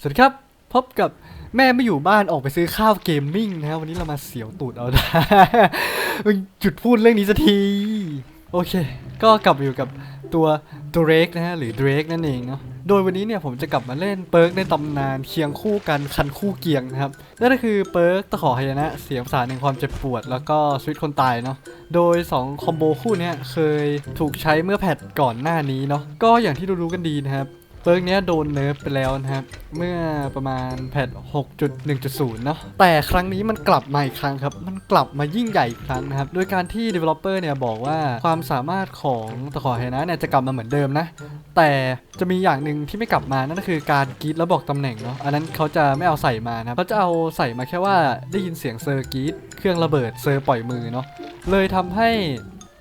สวัสดีครับ พบกับแม่ไม่อยู่บ้านออกไปซื้อข้าวเกมมิ่งนะครับวันนี้เรามาเสียวตูดเอาได้จุดพูดเรื่องนี้สักที โอเค ก็กลับมาอยู่กับตัวดเรกนะฮะหรือเดรกนั่นเองเนาะโดยวันนี้เนี่ยผมจะกลับมาเล่นเปิร์กในตำนานเคียงคู่กันคันคู่เกียงนะครับนั่นก็คือเปิร์กตะขอหายนะ เสียงภาษาแห่งความเจ็บปวด แล้วก็ชีวิตคนตายเนาะโดย 2 คอมโบคู่นี้เคยถูกใช้เมื่อแพทก่อนหน้านี้เนาะก็อย่างที่รู้ๆกันดีนะครับ เปิร์กเนี้ยโดนเนิร์ฟไปแล้วนะครับ เมื่อประมาณแพท6.1.0 เนาะแต่ครั้งนี้มันกลับมาอีกครั้งครับ มันกลับมายิ่งใหญ่อีกครั้งนะครับโดยการที่ developer เนี่ยบอกว่าความสามารถของตะขอเฮนะเนี่ยจะกลับมาเหมือนเดิมนะ แต่จะมีอย่างหนึ่งที่ไม่กลับมานั่นก็คือการกรีดแล้วบอกตำแหน่งเนาะอันนั้นเขาจะไม่เอาใส่มานะครับเขาจะเอาใส่มาแค่ว่าได้ยินเสียงเซอร์กรีดเครื่องระเบิดเซอร์ปล่อยมือเนาะเลยทำให้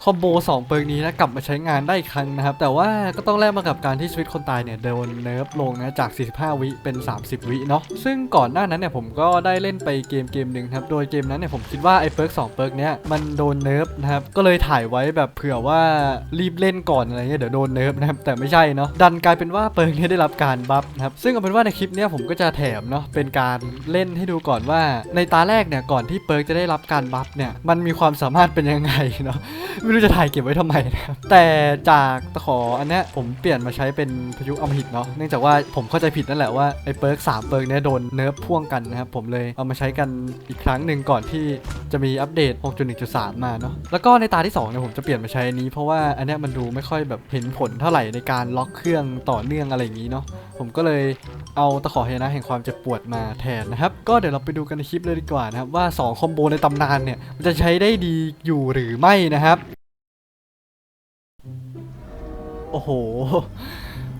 คอมโบ2เปิร์กนี้นะกลับมาใช้งานได้อีกครั้งนะครับ แต่ว่าก็ต้องแลกมากับการที่ชีวิตคนตายเนี่ยโดนเนิร์ฟลงนะจาก 45 วิเป็น 30 วิเนาะซึ่งก่อนหน้านั้นเนี่ยผมก็ได้เล่นไปเกมเกมหนึ่งครับโดยเกมนั้นเนี่ยผมคิดว่าไอ้เปิร์ก2เปิร์กเนี้ยมันโดนเนิร์ฟนะครับก็เลยถ่ายไว้แบบเผื่อว่ารีบเล่นก่อนอะไรเงี้ยเดี๋ยวโดนเนิร์ฟนะครับแต่ไม่ใช่เนาะดันกลายเป็นว่าเปิร์กเนี้ได้รับการบัฟนะครับซึ่งเอาเป็นว่าในคลิปเนี้ยผมก็จะแถมเนาะเป็นการเล่นให้ดูก่อนว่าในตาแรกเนี่ยก่อนที่เปิร์กจะได้รับการบัฟเนี่ยมันมีความสามารถเป็นยังไงเนาะไม่รู้จะถ่ายเก็บไว้ทำไมนะครับแต่จากตะขออันเนี้ยผมเปลี่ยนมาใช้เป็นพายุอมหิตเนาะเนื่องจากว่าผมเข้าใจผิดนั่นแหละว่าไอ้เปิร์กสามเปิร์กเนี้ยโดนเนิร์ฟพ่วงกันนะครับผมเลยเอามาใช้กันอีกครั้งหนึ่งก่อนที่จะมีอัปเดต 6.1.3 มาเนาะแล้วก็ในตาที่2เนี่ยผมจะเปลี่ยนมาใช้อันนี้เพราะว่าอันเนี้ยมันดูไม่ค่อยแบบเห็นผลเท่าไหร่ในการล็อกเครื่องต่อเนื่องอะไรอย่างนี้เนาะผมก็เลยเอาตะขอเฮนะแห่งความเจ็บปวดมาแทนนะครับ ก็เดี๋ยวเราไปดูกันในคลิปเลยดีกว่านะครับว่า 2 คอมโบในตำนานเนี่ย มันจะใช้ได้ดีอยู่หรือไม่นะครับ อ้โห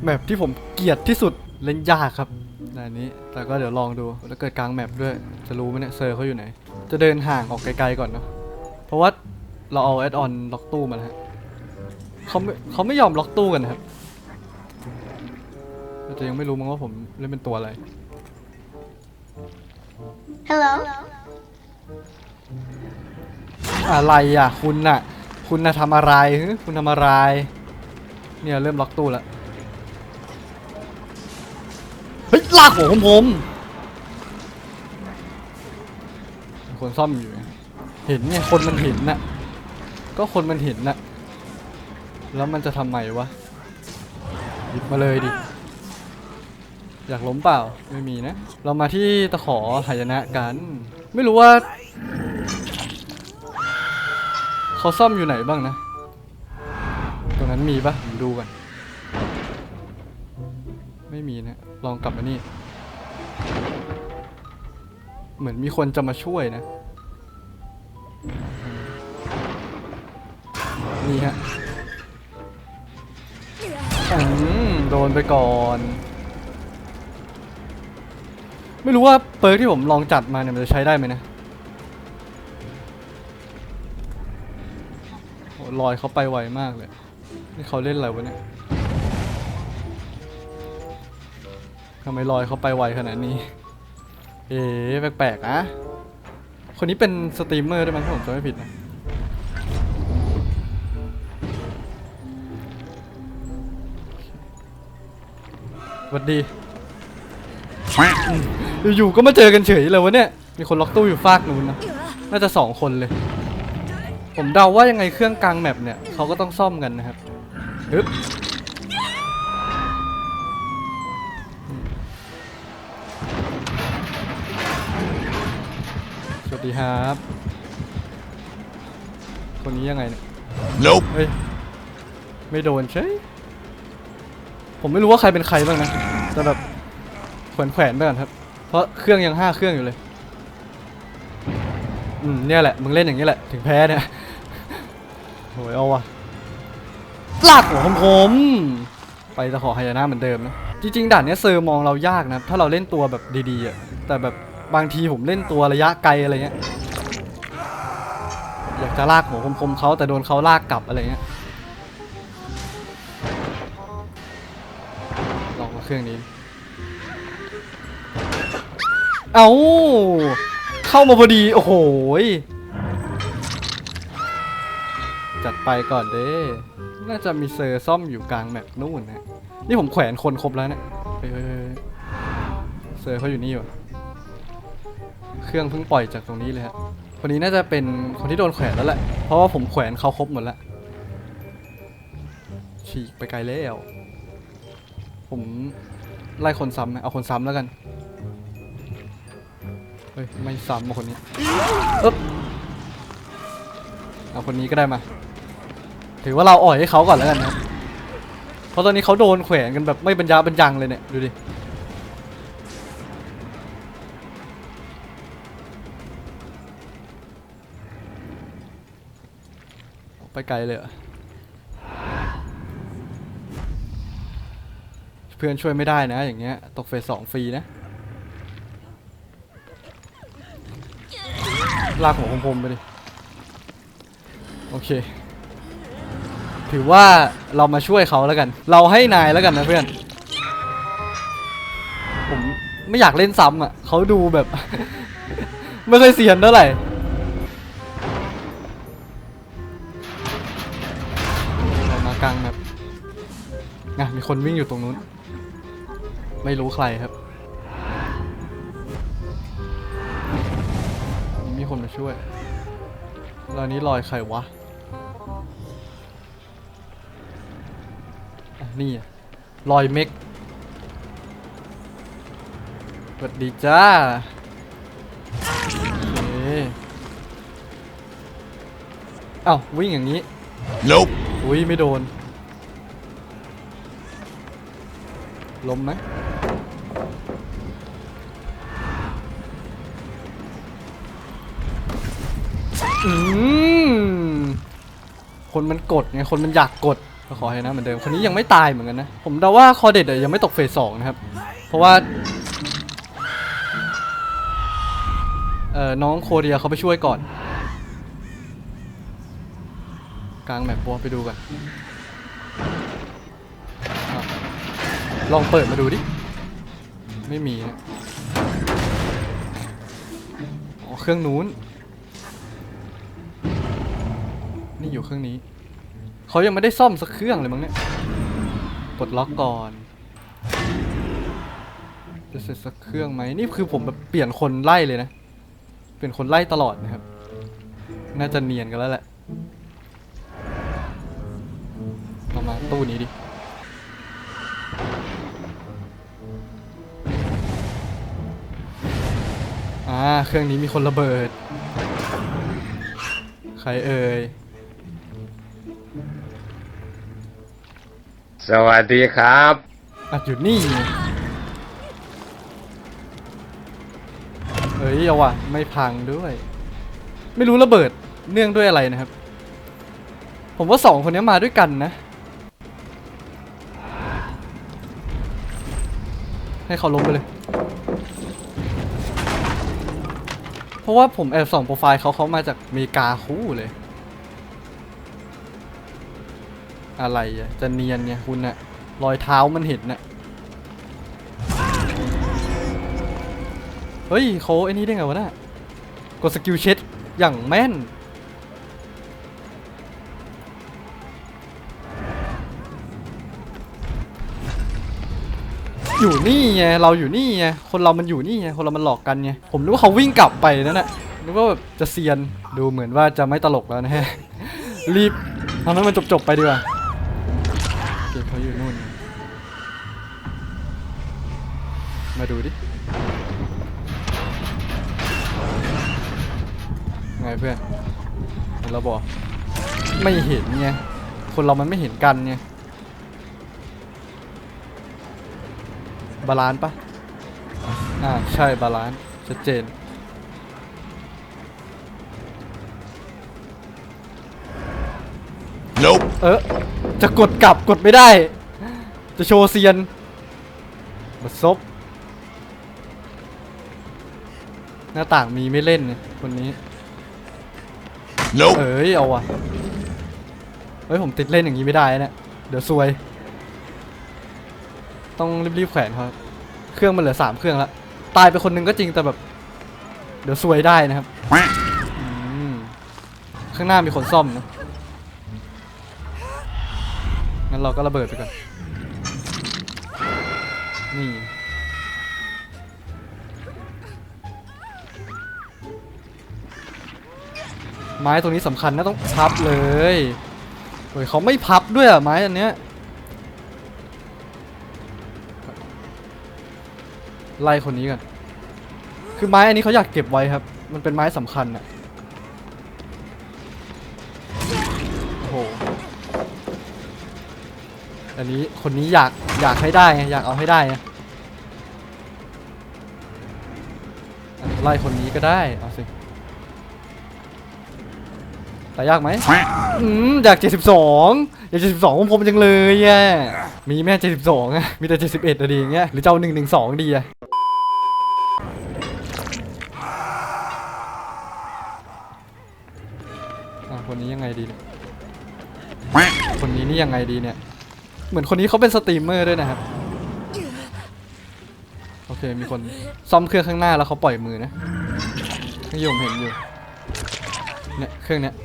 แมปที่ผมเกลียดที่สุดเล่นยากครับอันนี้ แต่ก็เดี๋ยวลองดู แล้วเกิดกลางแมปด้วย จะรู้ไหมเนี่ยเซอร์เขาอยู่ไหน จะเดินห่างออกไกลๆก่อนเนาะ เพราะว่าเราเอาแอดออนล็อกตู้มาแล้วฮะเขาไม่เขาไม่ยอมล็อกตู้กันนะครับเราจะยังไม่รู้มั้งว่าผมเล่นเป็นตัวอะไร Hello. อะไรอะ คุณน่ะ คุณน่ะทำอะไรฮึคุณทำอะไร เนี่ยเริ่มล็อกตู้แล้วเฮ้ยลากหัวผมผมมีคนซ่อมอยู่ไงเห็นไงคนมันเห็นน่ะ ก็คนมันเห็นน่ะ แล้วมันจะทำไมวะหยิบมาเลยดิ อยากล้มเปล่า ไม่มีนะ เรามาที่ตะขอหายนะกัน ไม่รู้ว่า เขาซ่อมอยู่ไหนบ้างนะตรง นั้นมีปะผมดูกันไม่มีนะ ลองกลับมานี่ เหมือนมีคนจะมาช่วยนะ นี่ฮะอืมโดนไปก่อน ไม่รู้ว่าเปิร์กที่ผมลองจัดมาเนี่ยมันจะใช้ได้ไหมนะลอยเขาไปไวมากเลย นี่เขาเล่นอะไรวะเนี่ยทำไมลอยเขาไปไวขนาดนี้ เอ๊ะแปลกๆอะคนนี้เป็นสตรีมเมอร์ด้วยมั้งถ้าผมจำไม่ผิดนะสวัสดีอืมอยู่ๆก็มาเจอกันเฉยเลยวะเนี่ย มีคนล็อกตู้อยู่ฟากนู้นนะ น่าจะสองคนเลย ผมเดาว่ายังไงเครื่องกลางแมปเนี่ยเขาก็ต้องซ่อมกันนะครับ ฮึบสวัสดีครับ คนนี้ยังไงเนี่ย Nope. เฮ้ย ไม่โดนใช่ ผมไม่รู้ว่าใครเป็นใครบ้างนะ แต่แบบแขวนแขวนๆไปก่อนครับ เพราะเครื่องยังห้าเครื่องอยู่เลย อืมเนี่ยแหละ มึงเล่นอย่างนี้แหละ ถึงแพ้เนี่ยโหยเอาวะ ลากหัวผมผม ไปตะขอหายนะเหมือนเดิมนะ จริงๆด่านนี้เซอร์มองเรายากนะ ถ้าเราเล่นตัวแบบดีๆอะ แต่แบบบางทีผมเล่นตัวระยะไกลอะไรเงี้ย อยากจะลากหัวคมๆเขาแต่โดนเขาลากกลับอะไรเงี้ย ลองมาเครื่องนี้ เอาเข้ามาพอดี โอ้โหยจัดไปก่อนเด้ น่าจะมีเซอร์ซ่อมอยู่กลางแมปนู่นนะนี่ผมแขวนคนครบแล้วเนี่ยเฮ้ยเซอร์เขาอยู่นี่อยู่เครื่องเพิ่งปล่อยจากตรงนี้เลยฮะคนนี้น่าจะเป็นคนที่โดนแขวนแล้วแหละ เพราะว่าผมแขวนเขาครบหมดแล้วฉีกไปไกลแล้วผมไล่คนซ้ำนะเอาคนซ้ำแล้วกัน เฮ้ย ไม่ซ้ำมาคนนี้เอ๊บเอาคนนี้ก็ได้มา ถือว่าเราอ่อยให้เขาก่อนแล้วกันนะเพราะตอนนี้เขาโดนแขวนกันแบบไม่บรรยาบรรยังเลยเนี่ยดูดิไปไกลเลยเพื่อนช่วยไม่ได้นะ อย่างเงี้ย ตกเฟสสองฟรีนะ ลากหัวคมๆไปดิ โอเค ถือว่าเรามาช่วยเขาแล้วกัน เราให้นายแล้วกันนะเพื่อน ผมไม่อยากเล่นซ้ำอะเขาดูแบบ ไม่เคยเสียนเท่าไหร่เรามากลางแบบไงมีคนวิ่งอยู่ตรงนู้น ไม่รู้ใครครับ มีคนมาช่วยแล้วนนี้ลอยใครวะ นี่อะลอยเมกสวัสดีจ้าโอเคเอ้าวิ่งอย่างนี้ Nope. อุ้ยไม่โดน ล้มไหมอืมคนมันกดไง คนมันอยากกด ก็ขอให้นะเหมือนเดิมคนนี้ยังไม่ตายเหมือนกันนะ ผมเดาว่าคอเด็ดยังไม่ตกเฟสสองนะครับ เพราะว่าเออน้องโคเรียเขาไปช่วยก่อน กลางแมปบัวไปดูกันอลองเปิดมาดูดิ ไม่มีนะอ๋อเครื่องนู้น นี่อยู่เครื่องนี้ เขายังไม่ได้ซ่อมสักเครื่องเลยมั้งเนี่ย กดล็อกก่อน จะเสร็จสักเครื่องไหมนี่คือผมแบบเปลี่ยนคนไล่เลยนะ เปลี่ยนคนไล่ตลอดนะครับ น่าจะเนียนกันแล้วแหละเรามาตู้นี้ดิอ่า เครื่องนี้มีคนระเบิด ใครเอ่ย สวัสดีครับอัดอยู่นี่ไงเฮ้ยเอาว่ะไม่พังด้วย ไม่รู้ระเบิดเนื่องด้วยอะไรนะครับ ผมว่าสองคนนี้มาด้วยกันนะ ให้เขาล้มไปเลย เพราะว่าผมแอบส่องโปรไฟล์เขาเขามาจากอเมริกาคู่เลย อะไรอะจะเนียนเนี่ยคุณอะรอยเท้ามันเห็นน่ะเฮ้ยเขาไอ้นี่ได้ไงวะน่ะกดสกิลเช็ดอย่างแม่นอยู่นี่ไงเราอยู่นี่ไงคนเรามันอยู่นี่ไงคนเรามันหลอกกันไงผมนึกว่าเขาวิ่งกลับไปนั่นแหละนึกว่าแบบจะเซียนดูเหมือนว่าจะไม่ตลกแล้วนะฮะรีบทำให้มันจบๆไปดีกว่า มาดูดิ ไงเพื่อนเห็นเราบอก ไม่เห็นไง คนเรามันไม่เห็นกันไง บาลานซ์ปะอ่า ใช่บาลานซ์ชัดเจน Nope. เออ จะกดกลับกดไม่ได้ จะโชว์เซียนบัดซบ น้าต่างมีไม่เล่นเนี่ยคนนี้ Nope. เอ้ยเอาว่ะเฮ้ยผมติดเล่นอย่างนี้ไม่ได้นะเดี๋ยวซวย ต้องรีบๆแขวนเขาเครื่องมันเหลือสามเครื่องละตายไปคนหนึงก็จริงแต่แบบ เดี๋ยวซวยได้นะครับอืมข้างหน้ามีคนซ่อมนะงั้นเราก็ระเบิดไปก่อนนี่ ไม้ตรงนี้สำคัญนะต้องพับเลยโอ้ยเขาไม่พับด้วยอะไม้อันเนี้ยไล่คนนี้กันคือไม้อันนี้เขาอยากเก็บไว้ครับ มันเป็นไม้สำคัญอะโอ้โหอันนี้คนนี้อยากอยากให้ได้อยากเอาให้ได้ไงอะไล่คนนี้ก็ได้เอาสิ แต่ยากไหมอืมอยาก72อยาก72ของผมจังเลยอะมีแม่72อะมีแต่71อะดีอย่างเงี้ยหรือจะเอา112ดีอะอะคนนี้ยังไงดีเนี่ยคนนี้นี่ยังไงดีเนี่ย เหมือนคนนี้เขาเป็นสตรีมเมอร์ด้วยนะครับ โอเค มีคนซ่อมเครื่องข้างหน้าแล้วเขาปล่อยมือนะที่ผมเห็นอยู่ เนี่ย เครื่องเนี้ย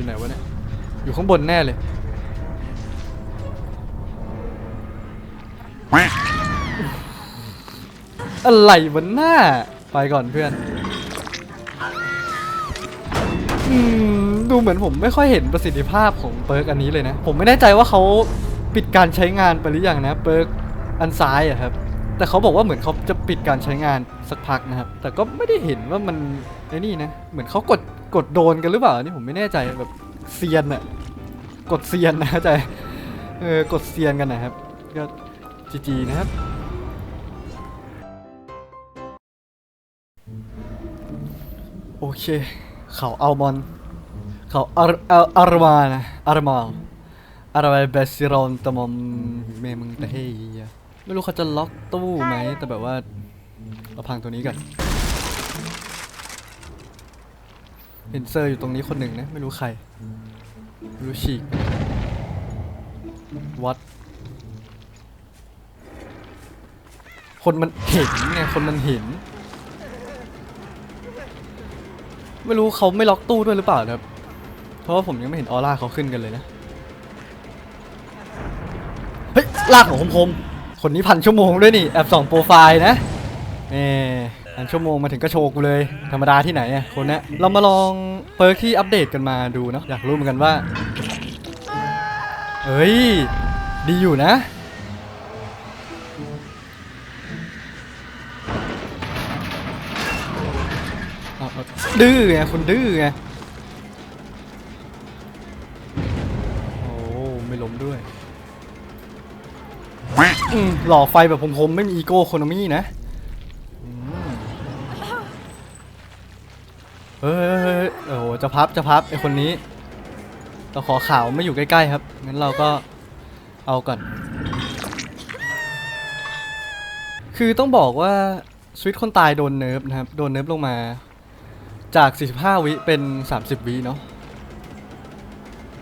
อยู่ไหนวะเนี่ย อยู่ข้างบนแน่เลย อะไรบนหน้า ไปก่อนเพื่อน อืม ดูเหมือนผมไม่ค่อยเห็นประสิทธิภาพของเปิร์กอันนี้เลยนะ ผมไม่แน่ใจว่าเขาปิดการใช้งานไปหรือยังนะเปิร์กอันซ้ายอะครับ แต่เขาบอกว่าเหมือนเขาจะปิดการใช้งานสักพักนะครับ แต่ก็ไม่ได้เห็นว่ามันไอ้นี่นะ เหมือนเขากด กดโดนกันหรือเปล่าอันนี่ผมไม่แน่ใจแบบเซียนอะกดเซียนนะเข้าใจเออกดเซียนกันนะครับก็จีจีนะครับโอเค เขาอัลมอนด์เขาอาร์อาร์อารมานะอารมาลอารมาเบสซิรอนตะมอมเมมึงแต่เฮียไม่รู้เขาจะล็อกตู้ไหมแต่แบบว่าเราพังตัวนี้ก่อน เห็นเซอร์อยู่ตรงนี้คนหนึ่งนะ ไม่รู้ใคร ไม่รู้ฉีกวัด คนมันเห็นไง คนมันเห็น ไม่รู้เขาไม่ล็อกตู้ด้วยหรือเปล่าครับ เพราะว่าผมยังไม่เห็นออร่าเขาขึ้นกันเลยนะ เฮ้ย ลากของคมๆ คนนี้พันชั่วโมงด้วยนี่ แอบส่องโปรไฟล์นะเน่ พันชั่วโมงมาถึงก็โชว์กูเลย ธรรมดาที่ไหนอะคนเนี้ยเรามาลองเปิร์กที่อัปเดตกันมาดูเนาะอยากรู้เหมือนกันว่าเฮ้ย ดีอยู่นะ ดื้อไงคุณดื้อไงโอ้ไม่ล้มด้วยหล่อไฟแบบผมๆไม่มีอีโก้โคโนมี่นะ เฮ้ยเฮ้ยเฮ้ยโอ้โหจะพับจะพับไอคนนี้เราขอข่าวไม่อยู่ใกล้ๆครับงั้นเราก็เอาก่อน คือต้องบอกว่าสวิตช์คนตายโดนเนิร์ฟนะครับ โดนเนิร์ฟลงมาจาก 45 วิเป็น 30 วิเนาะ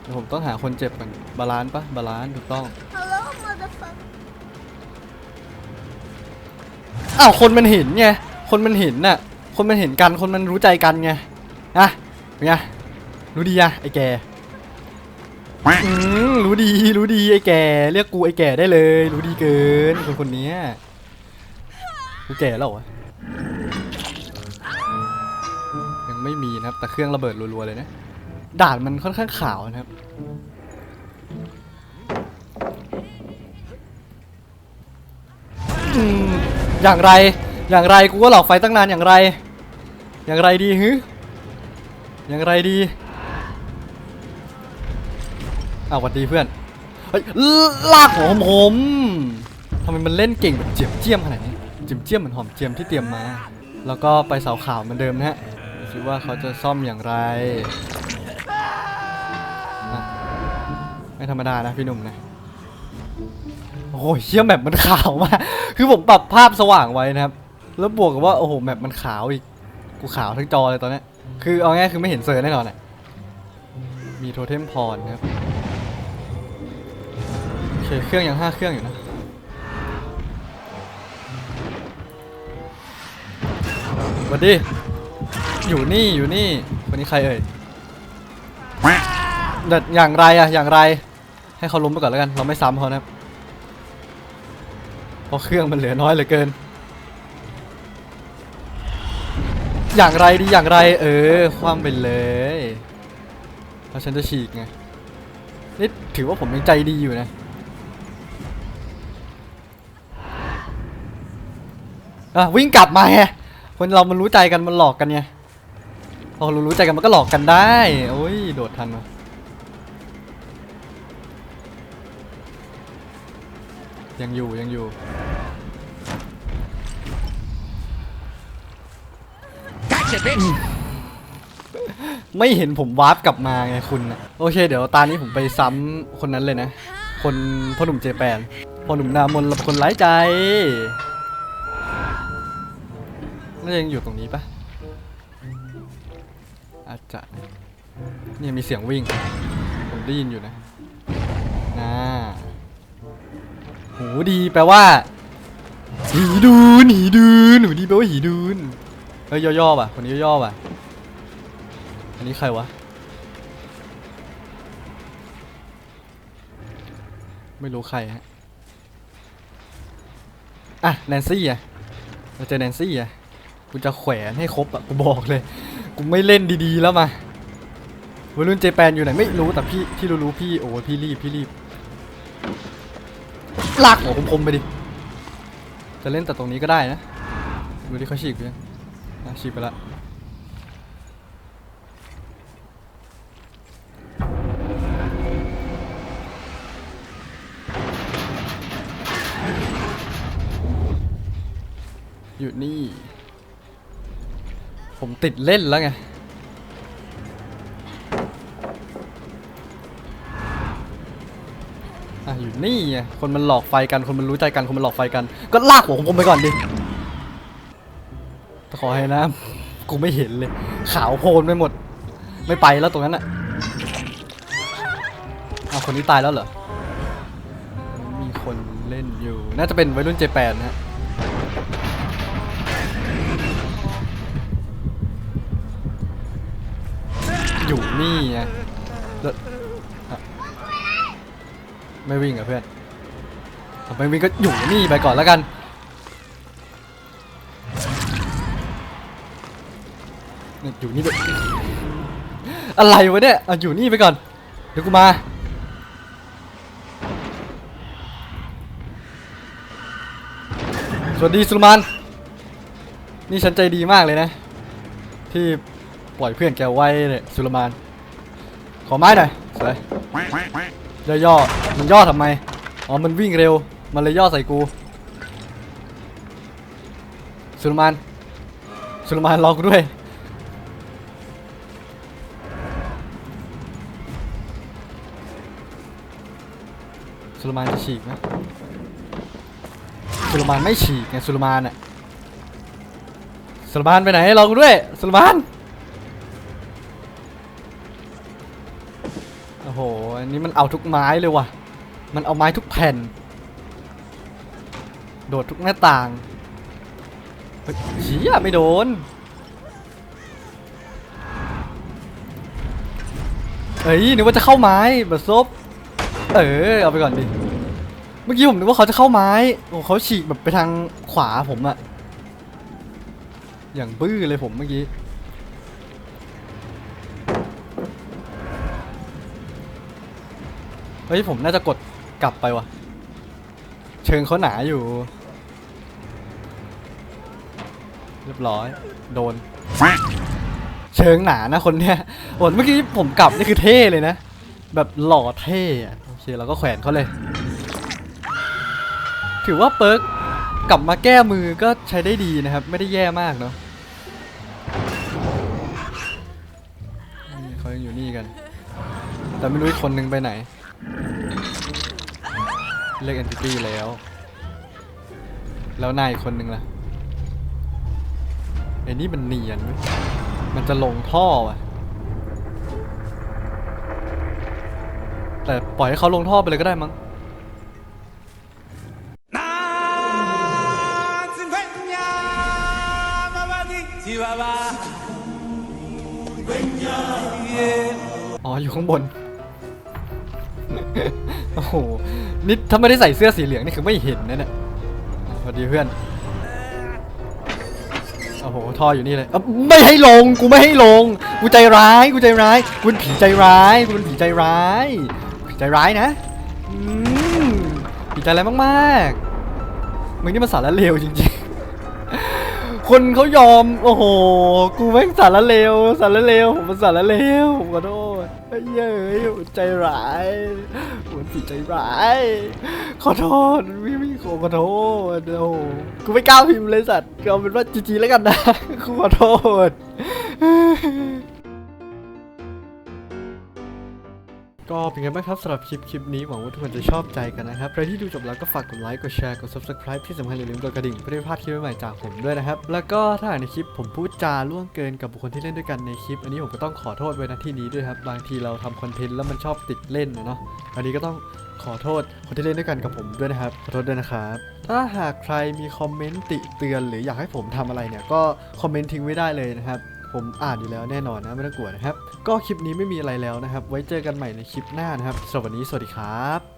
เดี๋ยวผมต้องหาคนเจ็บก่อนบาลานซ์ปะบาลานซ์ถูกต้อง Hello, motherfucker. อ้าวคนมันเห็นไงคนมันเห็นน่ะคนมันเห็นกันคนมันรู้ใจกันไง อะเป็นไงรู้ดีอะไอ้แกอืมรู้ดีรู้ดีไอ้แกเรียกกูไอ้แกได้เลย รู้ดีเกินคนคนนี้กูแก่แล้วเหรอยังไม่มีนะครับ แต่เครื่องระเบิดรัวๆเลยนะด่านมันค่อนข้างขาวนะครับอืมอย่างไรอย่างไรกูก็หลอกไฟตั้งนานอย่างไร อย่างไรดีฮึ อย่างไรดีอ้าวสวัสดีเพื่อนเฮ้ยลากของผมทำไมมันเล่นเก่งแบบเจียมเจียมขนาดนี้เจียมเจียมเหมือนหอมเจียมที่เตรียมมา แล้วก็ไปเสาขาวเหมือนเดิมนะฮะดูสิว่าเขาจะซ่อมอย่างไร ไม่ธรรมดานะพี่หนุ่มนะโอ้โหเชี่ยแมปมันขาวมากคือผมปรับภาพสว่างไว้นะครับ แล้วบวกกับว่าโอ้โหแมปมันขาวอีกกูขาวทั้งจอเลยตอนนี้ คือเอาง่ายคือไม่เห็นเซอร์แน่นอนอะ มีโทเทมพรนะครับโอเคเครื่องยังห้าเครื่องอยู่นะ สวัสดี อยู่นี่อยู่นี่คนนี้ใครเอ่ยเด็ดอย่างไรอะอย่างไร ให้เขาล้มไปก่อนแล้วกัน เราไม่ซ้ำเขานะครับเพราะเครื่องมันเหลือน้อยเหลือเกิน อย่างไรดีอย่างไร เออ คว่ำไปเลยเพราะฉันจะฉีกไงนี่ถือว่าผมยังใจดีอยู่นะอะวิ่งกลับมาไงคนเรามันรู้ใจกันมันหลอกกันไงพอเรารู้ใจกันมันก็หลอกกันได้โอ้ยโดดทันวะยังอยู่ยังอยู่ ไม่เห็นผมวาร์ปกลับมาไงคุณนะโอเค เดี๋ยวตานี้ผมไปซ้ำคนนั้นเลยนะ คนพ่อหนุ่มเจแปนพ่อหนุ่มนามนคนไร้ใจน่าจะยังอยู่ตรงนี้ปะอาจจะเนี่ยมีเสียงวิ่ง ผมได้ยินอยู่นะนะหูดีแปลว่าหีดูนหีดูนหูดีแปลว่าหีดูน เฮ้ยย่อๆป่ะคนนี้ย่อๆป่ะอันนี้ใครวะ ไม่รู้ใครฮะอะแนนซี่อะเราเจอแนนซี่อะกูจะแขวนให้ครบอะกูบอกเลยกูไม่เล่นดีๆแล้วมาวัยรุ่นเจแปนอยู่ไหนไม่รู้แต่พี่ที่รู้ๆพี่โอ้พี่รีบพี่รีบลากหัวคมๆไปดิจะเล่นแต่ตรงนี้ก็ได้นะดูดิเขาฉีกไป ยังอะฉีไปละอยู่นี่ ผมติดเล่นแล้วไง อะ อยู่นี่ไงคนมันหลอกไฟกัน คนมันรู้ใจกัน คนมันหลอกไฟกัน ก็ลากหัวผมไปก่อนดิ ขอให้นะกูไม่เห็นเลย ขาวโพลนไปหมด ไม่ไปแล้วตรงนั้นอะเอาคนนี้ตายแล้วเหรอ มีคนเล่นอยู่ น่าจะเป็นวัยรุ่นเจแปนนะฮะอยู่นี่ไงไม่วิ่งเหรอะเพื่อนอะไม่วิ่งก็อยู่นี่ไปก่อนแล้วกัน อยู่นี่ไปอะไรวะเนี่ยอะอยู่นี่ไปก่อน เดี๋ยวกูมา สวัสดีสุลมาน นี่ฉันใจดีมากเลยนะ ที่ปล่อยเพื่อนแกไว้เนี่ยสุลมาน ขอไม้หน่อยสวยย่อย่อๆมันย่อทำไม อ๋อ มันวิ่งเร็ว มันเลยย่อใส่กู สุลมาน สุลมานรอกูด้วย ลมานจะฉีกไหมสุลมานไม่ฉีกไงสุลมานอะสุลมานไปไหนรอกูด้วยสุลมานโอ้โหอันนี้มันเอาทุกไม้เลยว่ะ มันเอาไม้ทุกแผ่น โดดทุกหน้าต่างเฮียไม่โดนเอ้ยนึกว่าจะเข้าไม้แบบซบเออเอาไปก่อนดิ มื่อกี้ผมนึกว่าเขาจะเข้าไม้โอ้เขาฉีกแบบไปทางขวาผมอะอย่างบื้อเลยผมเมื่อกี้ เฮ้ยผมน่าจะกดกลับไปวะเชิงเขาหนาอยู่ เรียบร้อย โดน เชิงหนานะคนเนี้ยโอ้เมื่อกี้ผมกลับนี่คือเท่เลยนะ แบบหล่อเท่อะโอเคเราก็แขวนเขาเลย ถือว่าเปิร์กกลับมาแก้มือก็ใช้ได้ดีนะครับ ไม่ได้แย่มากเนาะเขายังอยู่นี่กัน แต่ไม่รู้อีกคนนึงไปไหน เลือก entity แล้ว แล้วนายอีกคนนึงล่ะไอ้นี่มันเนียนมันจะลงท่อว่ะ แต่ปล่อยให้เขาลงท่อไปเลยก็ได้มั้ง อ๋ออยู่ข้างบน โอ้โห นี่ถ้าไม่ได้ใส่เสื้อสีเหลืองนี่คือไม่เห็นนะเนี่ยวัสดีเพื่อน โอ้โหท่ออยู่นี่เลยเไม่ให้ลง กูไม่ให้ลง กูใจร้าย กูใจร้ายกูเป็นผีใจร้าย กูเป็นผีใจร้าย ผีใจร้ายนะอืมผีใจร้ายมากๆมึงนี่มันสารเลวจริง คนเขายอม โอ้โห กูแม่งสารเลวสารเลวผมเป็นสารเลวผมขอโทษไอ้เยเอ้ยใจร้ายผมเป็นผีใจร้าย ขอโทษไม่ไม่ขอขอโทษโอ้กูไม่กล้าพิมพ์เลยสัตว์ก็เอาเป็นว่าจีจีแล้วกันนะกูขอโทษ ก็เป็นไงบ้างครับสำหรับคลิปคลิปนี้หวังว่าทุกคนจะชอบใจกันนะครับใครที่ดูจบแล้วก็ฝากกดไลค์กดแชร์กด subscribe ที่สำคัญอย่าลืมกดกระดิ่งเพื่อไม่พลาดคลิปใหม่ๆจากผมด้วยนะครับ แล้วก็ถ้าหากในคลิปผมพูดจาล่วงเกินกับบุคคลที่เล่นด้วยกันในคลิป อันนี้ผมก็ต้องขอโทษไว้ณที่นี้ด้วยครับบางทีเราทำคอนเทนต์แล้วมันชอบติดเล่นนะเนาะอันนี้ก็ต้องขอโทษคนที่เล่นด้วยกันกับผมด้วยนะครับขอโทษด้วยนะครับ ถ้าหากใครมีคอมเมนต์ติเตือน หรืออยากให้ผมทำอะไรเนี่ยก็คอมเมนต์ทิ้งไว้ได้เลยนะครับ ผมอ่านอยู่แล้วแน่นอนนะไม่ต้องกลัวนะครับ ก็คลิปนี้ไม่มีอะไรแล้วนะครับ ไว้เจอกันใหม่ในคลิปหน้านะครับสำหรับวันนี้สวัสดีครับ